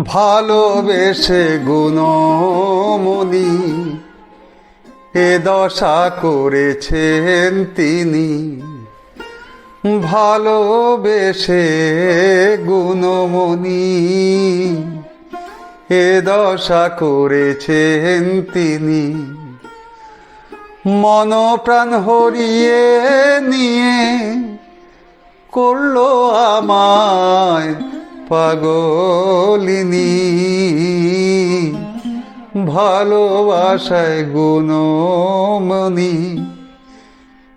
ভালোবেসে গুণমণি, এ দশা করেছেন তিনি। ভালোবেসে গুণমণি, এ দশা করেছেন তিনি। মন প্রাণ হরিয়ে নিয়ে করল আমায় পাগলিনী, ভালোবাসায় গুণমণি,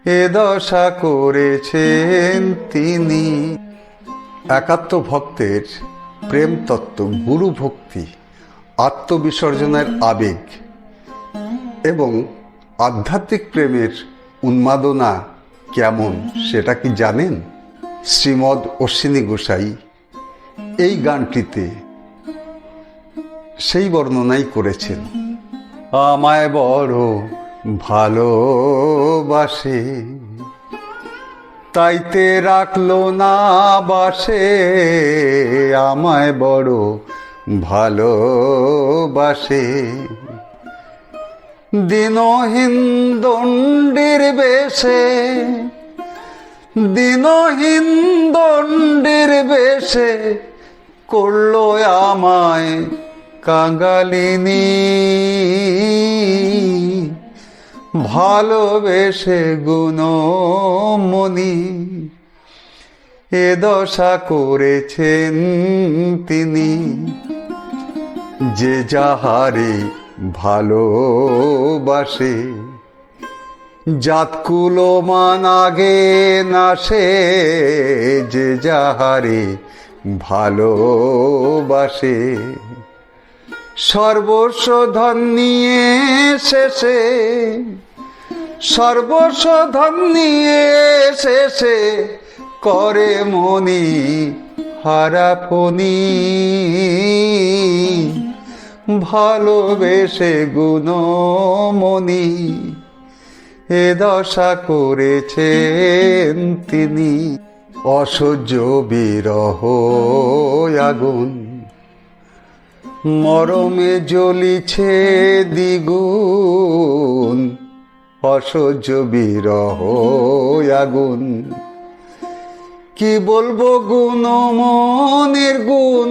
এ দশা করেছেন তিনি। একাত্ম ভক্তের প্রেম তত্ত্ব গুরু ভক্তি, আত্মবিসর্জনের আবেগ এবং আধ্যাত্মিক প্রেমের উন্মাদনা কেমন সেটা কি জানেন? শ্রীমদ অশ্বিনী গোসাই এই গানটিতে সেই বর্ণনাই করেছেন। আমায় বড় ভালোবাসে, তাইতে রাখল না বাসে, আমায় বড় ভালোবাসে। দিনহীন দণ্ডির বেশে, দিনহীন দণ্ডির বেশে করল আমায় কাঙ্গালিনী ভালোবেসে গুণমণি এ দশা করেছেন তিনি যে যাহারে ভালোবাসে জাতকুলো মান আগে নাসে যে যাহারে ভালোবাসে। সর্বস্ব ধন নিয়ে শেষে সর্বস্ব ধন নিয়ে শেষে করে মনি হারাফনি। ভালোবেসে গুণমণি এ দশা করেছেন তিনি। অসহ্য বিরহ আগুন। মরমে জ্বলিছে দ্বিগুণ। অসহ্য বিরহ আগুন। কি বলব গুণ মনের গুণ?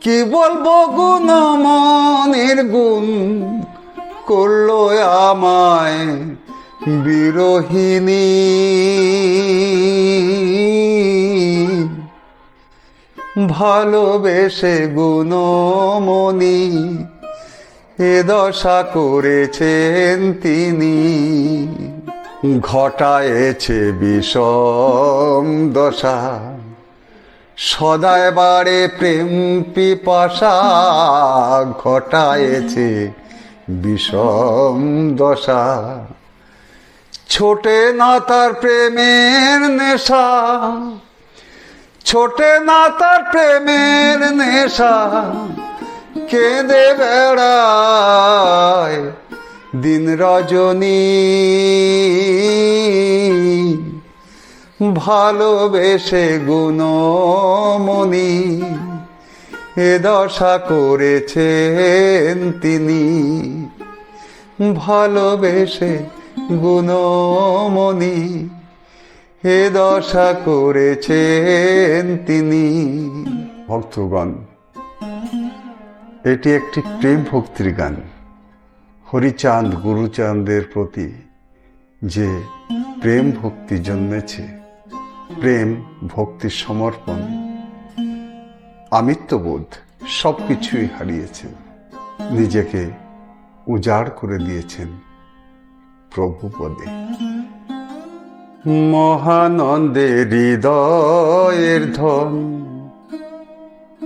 কি বলব গুণ মনের গুণ? করল আমায় বিরোহিনী ভালোবেসে গুণমণি, এ দশা করেছেন তিনি। ঘটায়েছে বিষম দশা, সদায় বারে প্রেম পিপাসা, ঘটায়েছে বিষম দশা। ছোটে না তার প্রেমের নেশা ছোটে না তার প্রেমের নেশা, কেঁদে বেড়ায় দিন রজনী। ভালোবেসে গুণমণি, এ দশা করেছেন তিনি। ভালোবেসে গুণমণি হে দশা করেছেন তিনি। ভক্তগণ এটি একটি প্রেম ভক্তির গান। হরিচাঁদ, গুরুচাঁদের প্রতি যে প্রেম ভক্তি জন্মেছে, প্রেম ভক্তির সমর্পণ, আমিত্ববোধ সব কিছুই হারিয়েছেন, নিজেকে উজাড় করে দিয়েছেন প্রভু পদে মহানন্দে হৃদয়ের ধন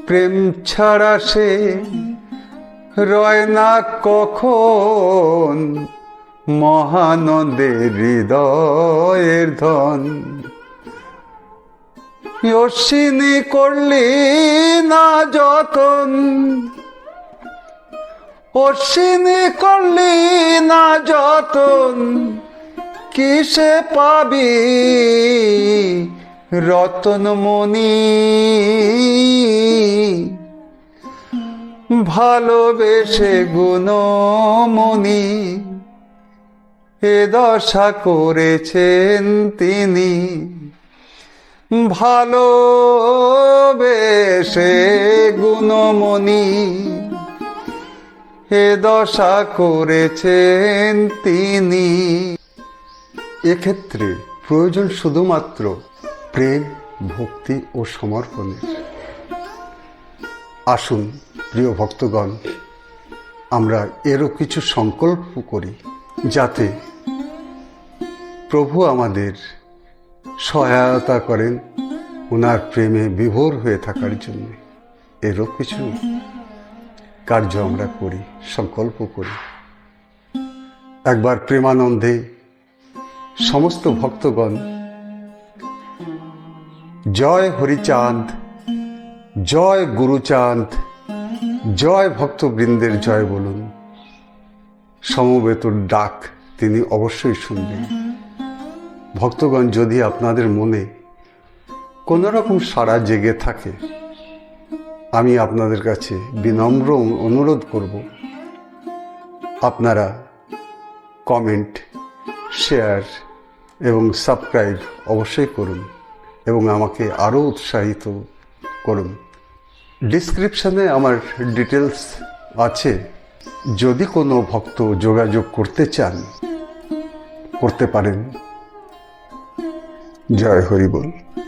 প্রেম ছাড়া সে রয় না কখন? মহানন্দে হৃদয়ের ধন অশ্বিনী করলি না যতন? অশ্বিনী করলি না যতন? কিসে পাবি? রতনমণি ভালোবেসে গুণমণি। এ দশা করেছেন তিনি। ভালোবেসে গুণমণি। এ দশা করেছেন তিনি। এক্ষেত্রে প্রয়োজন শুধুমাত্র প্রেম, ভক্তি ও সমর্পণের। আসুন, প্রিয় ভক্তগণ, আমরা এরও কিছু সংকল্প করি, যাতে প্রভু আমাদের সহায়তা করেন ওনার প্রেমে বিভোর হয়ে থাকার জন্য। এরও কিছু কার্য আমরা করি, সংকল্প করি। একবার প্রেমানন্দে সমস্ত ভক্তগণ, জয় হরিচাঁদ, জয় গুরুচাঁদ, জয় ভক্তবৃন্দের জয় বলুন। সমবেত ডাক তিনি অবশ্যই শুনবেন। ভক্তগণ, যদি আপনাদের মনে কোনো রকম সাড়া জেগে থাকে, আমি আপনাদের কাছে বিনম্র অনুরোধ করব, আপনারা কমেন্ট, শেয়ার এবং সাবস্ক্রাইব অবশ্যই করুন এবং আমাকে আরও উৎসাহিত করুন। ডিসক্রিপশানে আমার ডিটেলস আছে। যদি কোনো ভক্ত যোগাযোগ করতে চান, করতে পারেন। জয় হরি বল